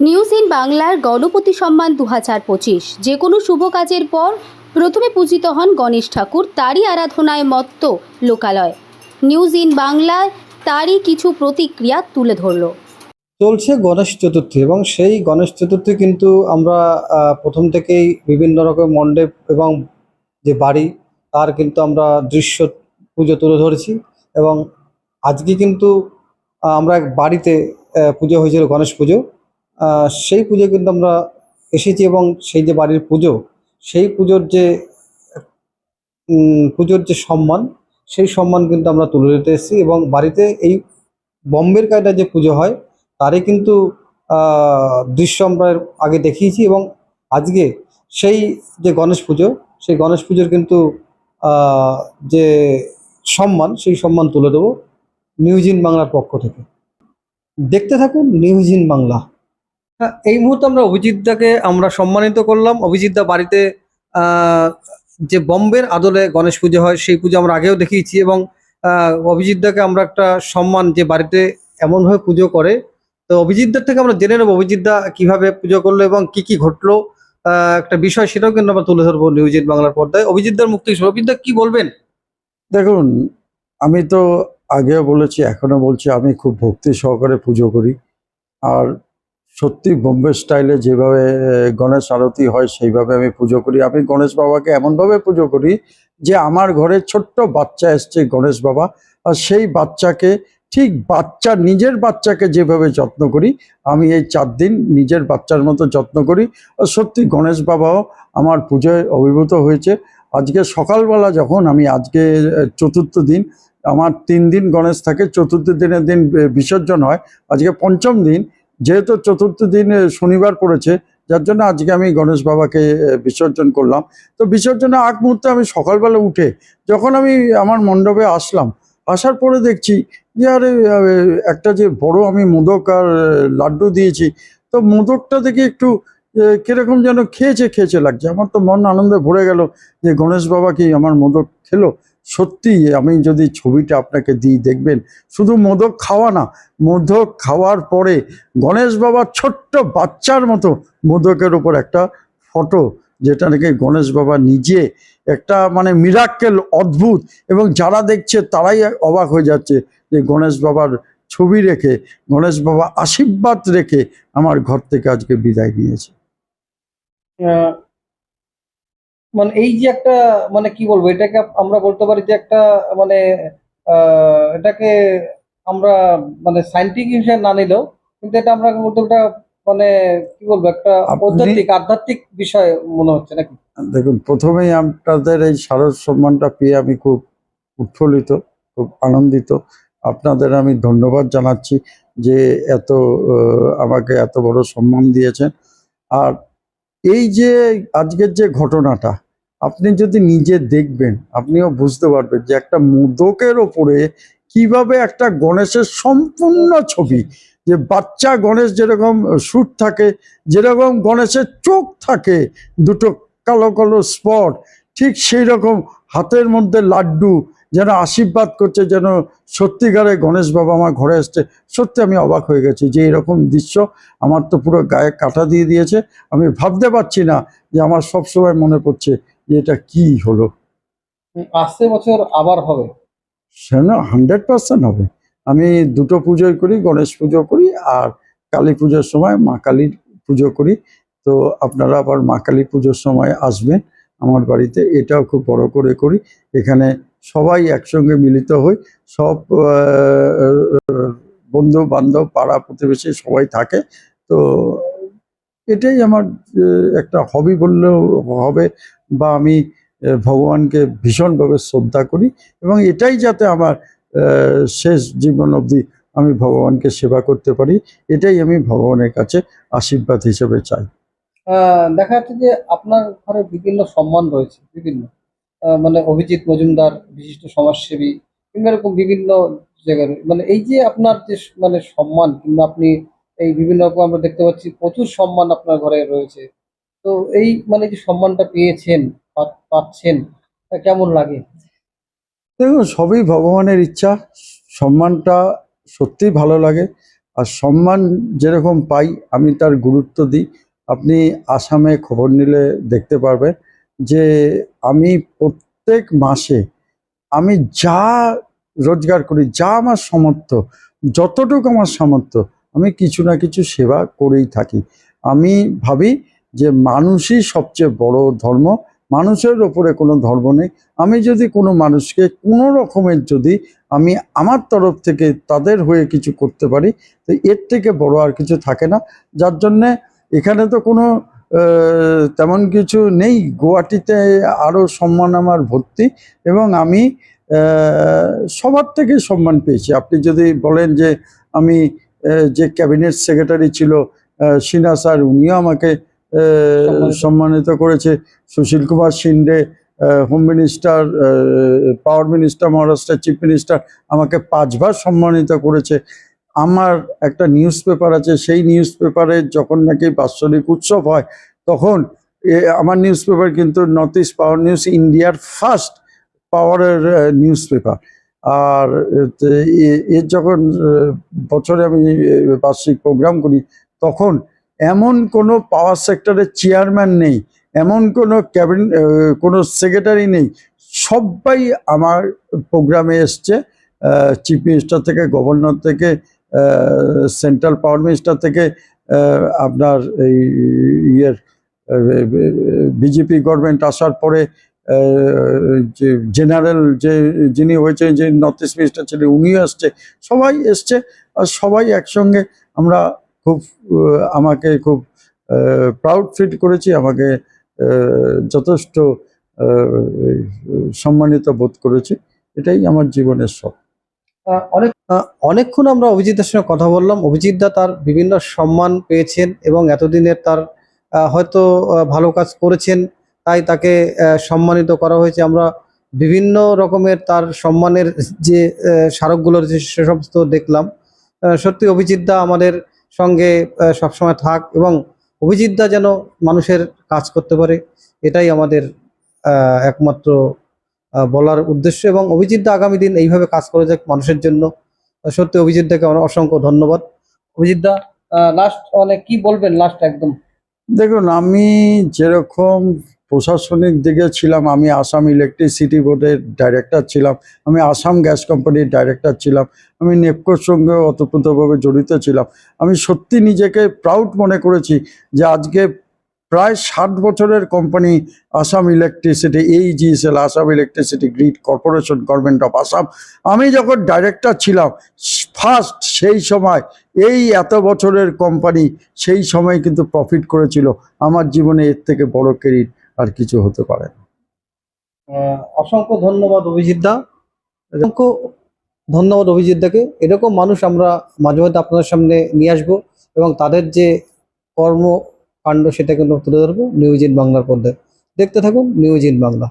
News in বাংলার গণপতি সম্মান দু হাজার পঁচিশ। যে কোনো শুভ কাজের পর প্রথমে পূজিত হন গণেশ ঠাকুর, তারই আরাধনায় মত্ত লোকালয়। নিউজ ইন বাংলায় তারই কিছু প্রতিক্রিয়া তুলে ধরলো। চলছে গণেশ চতুর্থী এবং সেই গণেশ চতুর্থী কিন্তু আমরা প্রথম থেকেই বিভিন্ন রকম মণ্ডপ এবং যে বাড়ি, তার কিন্তু আমরা দৃশ্য পুজো তুলে ধরেছি এবং আজকে কিন্তু আমরা বাড়িতে পুজো হয়েছিল গণেশ পুজো। সেই পুজো কিন্তু আমরা এসেছি এবং সেই যে বাড়ির পুজো, সেই পুজোর যে পুজোর যে সম্মান, সেই সম্মান কিন্তু আমরা তুলে দিতে এসেছি এবং বাড়িতে এই বম্বের কায়দা যে পুজো হয়, তারই কিন্তু দৃশ্য আমরা আগে দেখিয়েছি এবং আজকে সেই যে গণেশ পুজো, সেই গণেশ পুজোর কিন্তু যে সম্মান, সেই সম্মান তুলে দেবো নিউজ ইন বাংলার পক্ষ থেকে। দেখতে থাকুন নিউজ ইন বাংলা। এই মুহূর্তে আমরা অভিজিৎদাকে আমরা সম্মানিত করলাম। অভিজিৎদা বাড়িতে যে বম্বের আদলে গণেশ পুজো হয়, সেই পুজো আমরা আগেও দেখিয়েছি এবং অভিজিৎদাকে আমরা একটা সম্মান যে বাড়িতে এমনভাবে পুজো করে। তো অভিজিৎদার থেকে আমরা জেনে নেব অভিজিৎদা কীভাবে পুজো করল এবং কি কি ঘটলো। একটা বিষয় সেটাও কিন্তু আমরা তুলে ধরবো নিউজ ইন বাংলার পর্দায়। অভিজিৎদার মুক্তি অভিজিৎদা, কি বলবেন? দেখুন, আমি তো আগেও বলেছি এখনও বলছি, আমি খুব ভক্তি সহকারে পুজো করি। আর সত্যি বোম্বে স্টাইলে যেভাবে গণেশ আরতি হয়, সেইভাবে আমি পুজো করি। আমি গণেশ বাবাকে এমনভাবে পুজো করি যে আমার ঘরে ছোট্ট বাচ্চা এসছে গণেশ বাবা, আর সেই বাচ্চাকে, ঠিক বাচ্চা, নিজের বাচ্চাকে যেভাবে যত্ন করি, আমি এই চার দিন নিজের বাচ্চার মতো যত্ন করি। আর সত্যি গণেশ বাবাও আমার পুজোয় অভিভূত হয়েছে। আজকে সকালবেলা যখন আমি আজকে চতুর্থ দিন, আমার তিন দিন গণেশ থাকে, চতুর্থ দিনের দিন বিসর্জন হয়। আজকে পঞ্চম দিন যেহেতু চতুর্থ দিন শনিবার পড়েছে, যার জন্য আজকে আমি গণেশ বাবাকে বিসর্জন করলাম। তো বিসর্জনের আগ মুহূর্তে আমি সকালবেলা উঠে যখন আমি আমার মণ্ডপে আসলাম, আসার পরে দেখছি যে, আরে একটা যে বড় আমি মোদক আর লাড্ডু দিয়েছি, তো মোদকটা দেখে একটু কীরকম যেন খেয়েছে খেয়েছে লাগছে। আমার তো মন আনন্দে ভরে গেল যে গণেশ বাবা কি আমার মোদক খেলো? সত্যি আমি যদি ছবিটা আপনাকে দিই, দেখবেন, শুধু মোদক খাওয়া না, মোদক খাওয়ার পরে গণেশ বাবার ছোট্ট বাচ্চার মতো মোদকের ওপর একটা ফটো, যেটা নাকি গণেশ বাবা নিজে একটা মানে মিরাক্কেল অদ্ভুত, এবং যারা দেখছে তারাই অবাক হয়ে যাচ্ছে যে গণেশ বাবার ছবি রেখে, গণেশ বাবা আশীর্বাদ রেখে আমার ঘর থেকে আজকে বিদায় নিয়েছে। মানে এই যে একটা মানে কি বলব এটাকে আমরা বলতে পারি যে একটা মানে এটাকে আমরা মানে সাইন্টিফিক হিসেবে না নিলেও কিন্তু এটা আমরা বলতে মানে কি বলব একটা আধ্যাত্মিক আধ্যাত্মিক বিষয় মনে হচ্ছে নাকি? দেখুন প্রথমেই আপনাদের এই সারস সম্মানটা পেয়ে আমি খুব উৎফুল্লিত খুব আনন্দিত। আপনাদের আমি ধন্যবাদ জানাচ্ছি যে এত আমাকে এত বড় সম্মান দিয়েছেন। আর এই যে আজকের যে ঘটনাটা আপনি যদি নিজে দেখবেন, আপনিও বুঝতে পারবেন যে একটা মোদকের ওপরে কীভাবে একটা গণেশের সম্পূর্ণ ছবি, যে বাচ্চা গণেশ যেরকম সুট থাকে, যেরকম গণেশের চোখ থাকে, দুটো কালো কালো স্পট, ঠিক সেই রকম হাতের মধ্যে লাড্ডু যেন আশীর্বাদ করছে, যেন সত্যিকারে গণেশ বাবা আমার ঘরে আসছে সত্যি আমি অবাক হয়ে গেছি যে এরকম দৃশ্য আমার তো পুরো গায়ে কাটা দিয়ে দিয়েছে। আমি ভাবতে পারছি না যে আমার সব সময় মনে পড়ছে যে এটা কি হলো? আসছে বছর আবার হবে। সে না হান্ড্রেড পার্সেন্ট হবে। আমি দুটো পুজোই করি গণেশ পুজো করি আর কালী পুজোর সময় মা কালীর পুজো করি। তো আপনারা আবার মা কালী পুজোর সময় আসবেন আমার বাড়িতে। এটাও খুব বড় করে করি। এখানে সবাই একসঙ্গে মিলিত হই। সব বন্ধু বান্ধব পাড়া প্রতিবেশী সবাই থাকে। তো এটাই আমার একটা হবি বললেও হবে। বা আমি ভগবানকে ভীষণভাবে শ্রদ্ধা করি এবং এটাই যাতে আমার শেষ জীবন অবধি আমি ভগবানকে সেবা করতে পারি, এটাই আমি ভগবানের কাছে আশীর্বাদ হিসেবে চাই। দেখা যাচ্ছে যে আপনার ঘরে বিভিন্ন সম্মান রয়েছে, বিভিন্ন। মানে অভিজিৎ মজুমদার, বিশিষ্ট সমাজসেবী, কিংবা এরকম বিভিন্ন জায়গায় মানে এই যে আপনার যে মানে সম্মান, কিংবা আপনি এই বিভিন্ন রকম আমরা দেখতে পাচ্ছি, প্রচুর সম্মান আপনার ঘরে রয়েছে। তো এই মানে যে সম্মানটা পেয়েছেন পাচ্ছেন কেমন লাগে? দেখুন, সবই ভগবানের ইচ্ছা। সম্মানটা সত্যিই ভালো লাগে। আর সম্মান যেরকম পাই, আমি তার গুরুত্ব দিই। আপনি আসামে খবর নিলে দেখতে পারবেন যে আমি প্রত্যেক মাসে আমি যা রোজগার করি, যা আমার সামর্থ্য, যতটুকু আমার সামর্থ্য, আমি কিছু না কিছু সেবা করেই থাকি। আমি ভাবি যে মানুষই সবচেয়ে বড় ধর্ম, মানুষের ওপরে কোনো ধর্ম নেই। আমি যদি কোনো মানুষকে কোনো রকমের যদি আমি আমার তরফ থেকে তাদের হয়ে কিছু করতে পারি, তো এর থেকে বড় আর কিছু থাকে না। যার জন্যে এখানে তো কোনো তেমন কিছু নেই। গুয়াহাটিতে আরও সম্মান আমার ভর্তি এবং আমি সবার থেকে সম্মান পেয়েছি। আপনি যদি বলেন যে আমি যে ক্যাবিনেট সেক্রেটারি ছিল সিনহা স্যার, উনিও আমাকে সম্মানিত। করেছে Sushil Kumar Shinde home minister power minister মহারাষ্ট্রের চিফ মিনিস্টার আমাকে পাঁচবার সম্মানিত করেছে আমার একটা নিউজ পেপার আছে সেই নিউজ পেপারে যখন নাকি বাৎসরিক উৎসব হয় তখন এ, আমার নিউজ পেপার কিন্তু নর্থ ইস্ট পাওয়ার নিউজ ইন্ডিয়ার ফার্স্ট পাওয়ারের নিউজ পেপার আর এর যখন বছরে আমি বার্ষিক প্রোগ্রাম করি তখন এমন কোনো পাওয়ার সেক্টরের চেয়ারম্যান নেই, এমন কোনো ক্যাবিন কোনো সেক্রেটারি নেই। সবাই আমার প্রোগ্রামে এসছে চিফ মিনিস্টার থেকে গভর্নর থেকে সেন্ট্রাল পাওয়ার মিনিস্টার থেকে আপনার এই ইয়ের বিজেপি গভর্নমেন্ট আসার পরে যে জেনারেল যে যিনি হয়েছেন, যে নর্থ ইস্ট মিনিস্টার ছিলেন, উনিও এসছে। সবাই এসছে, আর সবাই একসঙ্গে আমরা খুব আমাকে খুব প্রাউড ফিল করেছি, আমাকে যথেষ্ট সম্মানিত বোধ করেছি। এটাই আমার জীবনের সব অনেক অনেকক্ষণ আমরা অভিজিতের সঙ্গে কথা বললাম। অভিজিৎ দা তার বিভিন্ন সম্মান পেয়েছেন এবং এতদিনের তার হয়তো ভালো কাজ করেছেন, তাই তাকে সম্মানিত করা হয়েছে। আমরা বিভিন্ন রকমের তার সম্মানের যে স্মারকগুলো রয়েছে সে সমস্ত দেখলাম। সত্যি অভিজিৎ দা আমাদের সঙ্গে সবসময় থাক এবং অভিজিৎ দা যেন মানুষের কাজ করতে পারে, এটাই আমাদের একমাত্র বলার উদ্দেশ্য এবং অভিজিৎ দা আগামী দিন এইভাবে কাজ করে যাক মানুষের জন্য। সত্যি অভিজিৎ দাকে আমার অসংখ্য ধন্যবাদ। অভিজিৎ দা লাস্ট মানে কি বলবেন লাস্ট একদম? দেখুন, আমি যেরকম প্রশাসনিক দিকে ছিলাম, আমি আসাম ইলেকট্রিসিটি বোর্ডের ডাইরেক্টর ছিলাম, আমি আসাম গ্যাস কোম্পানির ডাইরেক্টর ছিলাম, আমি নেপকোর সঙ্গে অতপ্রতভাবে জড়িত ছিলাম। আমি সত্যি নিজেকে প্রাউড মনে করেছি যে আজকে প্রায় ষাট বছরের কোম্পানি আসাম ইলেকট্রিসিটি এই GSL Assam electricity grid corporation government of Assam. আমি যখন ডাইরেক্টর ছিলাম ফার্স্ট সেই সময়, এই এত বছরের কোম্পানি সেই সময় কিন্তু প্রফিট করেছিল। আমার জীবনে এর থেকে বড় ক্রেডিট আর কিছু হতে পারে অসংখ্য ধন্যবাদ অভিজিৎ দা। অসংখ্য ধন্যবাদ অভিজিৎ দাকে। এরকম মানুষ আমরা মাঝে মধ্যে আপনাদের সামনে নিয়ে আসব এবং তাদের যে কর্মকাণ্ড সেটাকে তুলে ধরবো নিউজ ইন বাংলার পর্দায়। দেখতে থাকুন নিউজ ইন বাংলা।